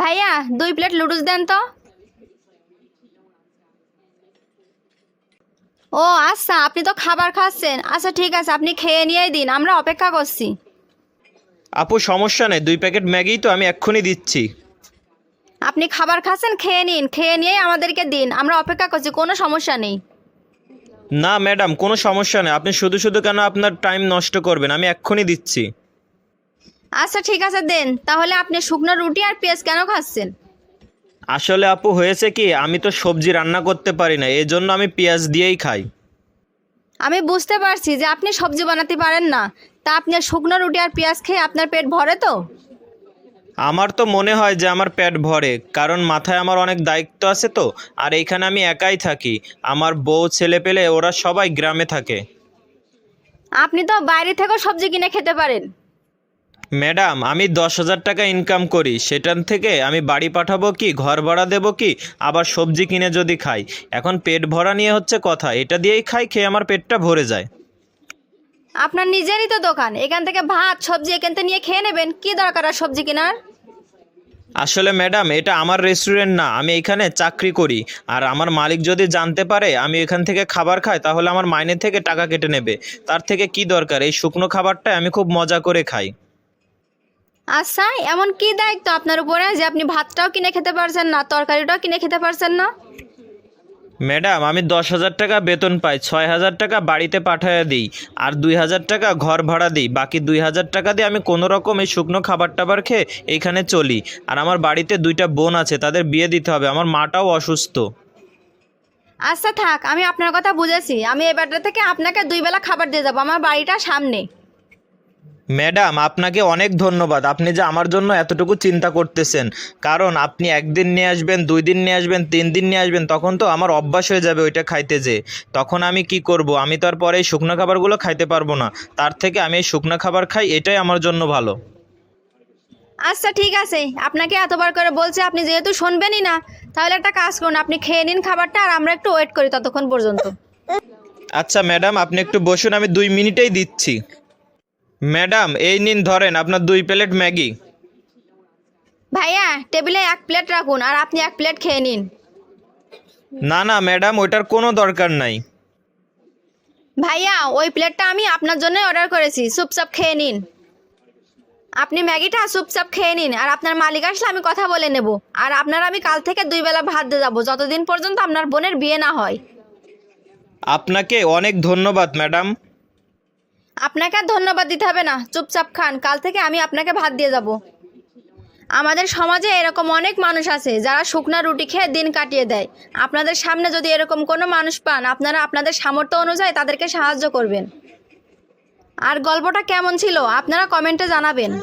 ভাইয়া দুই প্লেট লুডুস দেন তো। ও আচ্ছা আপনি তো খাবার খাচ্ছেন। আচ্ছা ঠিক আছে আপনি খেয়ে নিয়েই দিন আমরা অপেক্ষা করছি। আপু সমস্যা নেই দুই প্যাকেট ম্যাগি তো আমি এক্ষুনি দিচ্ছি। আপনি খাবার খাচ্ছেন খেয়ে নিন খেয়ে নিয়েই আমাদেরকে দিন আমরা অপেক্ষা করছি কোনো সমস্যা নেই। না ম্যাডাম কোনো সমস্যা নেই আপনি শুধু শুধু কেন আপনার টাইম নষ্ট করবেন আমি এক্ষুনি দিচ্ছি। আচ্ছা ঠিক আছে দেন। তাহলে আপনি শুকনো রুটি আর পেঁয়াজ কেন খাচ্ছেন? আসলে আপু হয়েছে কি আমি তো সবজি রান্না করতে পারি না এই জন্য আমি পেঁয়াজ দিয়েই খাই। আমি বুঝতে পারছি যে আপনি সবজি বানাতে পারেন না। তা আপনি শুকনো রুটি আর পেঁয়াজ খেয়ে আপনার পেট ভরে তো? আমার তো মনে হয় যে আমার পেট ভরে কারণ মাথায় আমার অনেক দায়িত্ব আছে তো আর এইখানে আমি একাই থাকি। আমার বউ ছেলে পেলে ওরা সবাই গ্রামে থাকে। আপনি তো বাইরে থেকেও সবজি কিনে খেতে পারেন। ম্যাডাম আমি দশ হাজার টাকা ইনকাম করি। সেটার থেকে আমি বাড়ি পাঠাবো কি ঘর ভাড়া দেবো কি আবার সবজি কিনে যদি খাই। এখন পেট ভরা নিয়ে হচ্ছে কথা এটা দিয়েই খাই খেয়ে আমার পেটটা ভরে যায়। আপনার নিজেরই তো দোকান এখান থেকে ভাত সবজি এখান থেকে নিয়ে খেয়ে নেবেন কি দরকার আর সবজি কেনার? আসলে ম্যাডাম এটা আমার রেস্টুরেন্ট না আমি এখানে চাকরি করি। আর আমার মালিক যদি জানতে পারে আমি এখান থেকে খাবার খাই তাহলে আমার মাইনে থেকে টাকা কেটে নেবে। তার থেকে কি দরকার? এই শুকনো খাবারটা আমি খুব মজা করে খাই। আচ্ছা এমন কি দায়িত্ব আপনার উপরে যে আপনি ভাতটাও কিনে খেতে পারছেন না তরকারিটাও কিনে খেতে পারছেন না? ম্যাডাম আমি দশ হাজার টাকা বেতন পাই ছয় হাজার টাকা বাড়িতে পাঠায় দিই আর দুই হাজার টাকা ঘর ভাড়া দিই বাকি দুই হাজার টাকা দিয়ে আমি কোনো রকম এই শুকনো খাবার টাবার খেয়ে এইখানে চলি। আর আমার বাড়িতে দুইটা বোন আছে তাদের বিয়ে দিতে হবে আমার মাটাও অসুস্থ। আচ্ছা থাক আমি আপনার কথা বুঝেছি। আমি এবারটা থেকে আপনাকে দুই বেলা খাবার দিয়ে যাব আমার বাড়িটা সামনে। ম্যাডাম আপনাকে অনেক ধন্যবাদ। আপনি যে আমার জন্য এতটুকু চিন্তা করতেছেন। কারণ আপনি একদিন নিয়ে আসবেন দুই দিন নিয়ে আসবেন তিন দিন নিয়ে আসবেন তখন তো আমার অভ্যাস হয়ে যাবে ওইটা খাইতে যে তখন আমি কি করব? আমি তো আর পরে এই শুকনো খাবারগুলো খাইতে পারব না। তার থেকে আমি এই শুকনো খাবার খাই এটাই আমার জন্য ভালো। আচ্ছা ঠিক আছে। আপনাকে এতবার করে বলছে আপনি যেহেতু শুনবেনই না তাহলে একটা কাজ করুন। আপনি খেয়ে নিন খাবারটা আর আমরা একটু ওয়েট করি ততক্ষণ পর্যন্ত। আচ্ছা ম্যাডাম আপনি একটু বসুন আমি দুই মিনিটেই দিচ্ছি। ম্যাডাম এই নিন ধরেন আপনার দুই প্লেট ম্যাগি। ভাইয়া টেবিলে এক প্লেট রাখুন আর আপনি এক প্লেট খেয়ে নিন। না না ম্যাডাম ওইটার কোনো দরকার নাই। ভাইয়া ওই প্লেটটা আমি আপনার জন্যই অর্ডার করেছি চুপচাপ খেয়ে নিন। আপনি ম্যাগিটা চুপচাপ খেয়ে নিন আর আপনার মালিক আসলে আমি কথা বলে নেব। আর আপনার আমি কাল থেকে দুই বেলা ভাত দিয়ে যাব যতদিন পর্যন্ত আপনার বোনের বিয়ে না হয়। আপনাকে অনেক ধন্যবাদ ম্যাডাম। আপনাকে আর ধন্যবাদ দিতে হবে না। চুপচাপ খান, কাল থেকে আমি আপনাকে ভাত দিয়ে যাব। আমাদের সমাজে এরকম অনেক মানুষ আছে, যারা শুকনা রুটি খেয়ে দিন কাটিয়ে দেয়। আপনাদের সামনে যদি এরকম কোনো মানুষ পান, আপনারা আপনাদের সামর্থ্য অনুযায়ী তাদেরকে সাহায্য করবেন। আর গল্পটা কেমন ছিল, আপনারা কমেন্টে জানাবেন।